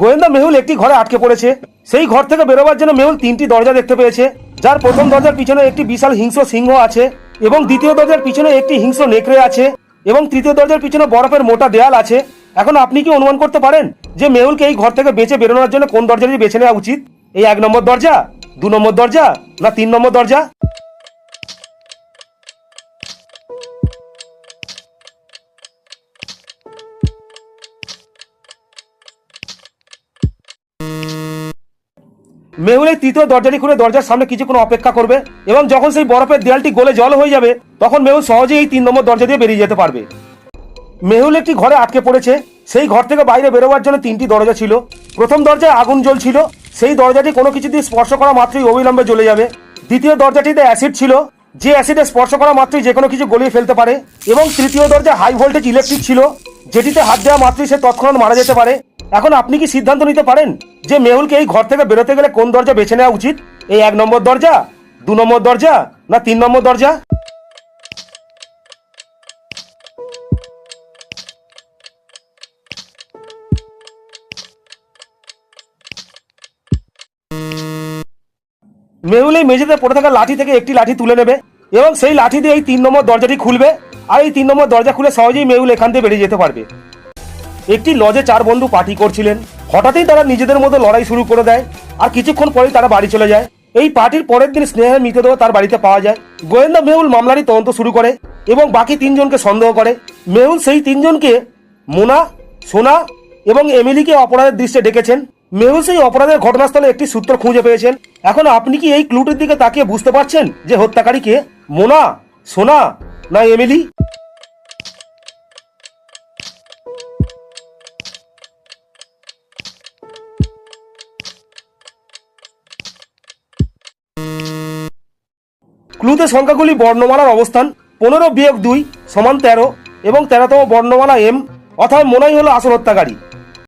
গোয়েন্দা মেহুল একটি ঘরে আটকে পড়েছে। সেই ঘর থেকে বেরোবার জন্য মেহুল তিনটি দরজা দেখতে পেয়েছে। যার প্রথম দরজার পিছনে একটি বিশাল হিংস্র সিংহ আছে এবং দ্বিতীয় দরজার পিছনে একটি হিংস্র নেকড়ে আছে এবং তৃতীয় দরজার পিছনে বরফের মোটা দেয়াল আছে। এখন আপনি কি অনুমান করতে পারেন যে মেহুলকে এই ঘর থেকে বেঁচে বেরোনোর জন্য কোন দরজাটি বেছে নেওয়া উচিত? এই এক নম্বর দরজা, দু নম্বর দরজা না তিন নম্বর দরজা? মেহুল এই তৃতীয় দরজাটি খুলে দরজার সামনে কিছুক্ষণ অপেক্ষা করবে এবং যখন সেই বরফের দেয়ালটি গলে জল হয়ে যাবে, তখন মেহুল সহজেই এই তিন নম্বর দরজা দিয়ে বেরিয়ে যেতে পারবে। মেহুল একটি ঘরে আটকে পড়েছে। সেই ঘর থেকে বাইরে বেরোবার জন্য তিনটি দরজা ছিল। প্রথম দরজায় আগুন জ্বলছিল। সেই দরজাটি কোনো কিছু দিয়ে স্পর্শ করা মাত্রই অবিলম্বে জ্বলে যাবে। দ্বিতীয় দরজাটিতে অ্যাসিড ছিল। যে অ্যাসিডে স্পর্শ করা মাত্রই যে কোনো কিছু গলিয়ে ফেলতে পারে। এবং তৃতীয় দরজা হাই ভোল্টেজ ইলেকট্রিক ছিল, যেটিতে হাত দেওয়া মাত্রই সে তৎক্ষণাৎ মারা যেতে পারে। এখন আপনি কি সিদ্ধান্ত নিতে পারেন যে মেহুলকে এই ঘর থেকে বেরোতে গেলে কোন দরজা বেছে নেওয়া উচিত? এই এক নম্বর দরজা, দু নম্বর দরজা, না তিন নম্বর দরজা? মেহুল এই মেঝেতে পড়ে থাকা লাঠি থেকে একটি লাঠি তুলে নেবে এবং সেই লাঠি দিয়ে এই তিন নম্বর দরজাটি খুলবে। আর এই তিন নম্বর দরজা খুলে সহজেই মেহুল এখান থেকে বেরিয়ে যেতে পারবে। একটি লজে চার বন্ধু পার্টি করছিলেন। হঠাৎই তারা নিজেদের মধ্যে লড়াই শুরু করে দেয় আর কিছুক্ষণ পরেই তারা বাড়ি চলে যায়। এই পার্টির পরের দিন স্নেহের মৃতদেহ তার বাড়িতে পাওয়া যায়। গোয়েন্দা মেহুল মামলারই তদন্ত শুরু করে এবং বাকি তিনজনকে সন্দেহ করে। মেহুল সেই তিনজনকে মোনা, সোনা এবং এমিলিকে অপরাধের দৃশ্যে ডেকেছেন। মেহুল সেই অপরাধের ঘটনাস্থলে একটি সূত্র খুঁজে পেয়েছেন। এখন আপনি কি এই ক্লুটির দিকে তাকিয়ে বুঝতে পারছেন যে হত্যাকারী কে? মোনা, সোনা না এমিলি? ক্লুতে সংখ্যাগুলি বর্ণমালার অবস্থান, পনেরো বিয়োগ দুই সমান তেরো এবং তেরোতম বর্ণমালা এম, অর্থাৎ মনেই হলো আসল হত্যাকারী।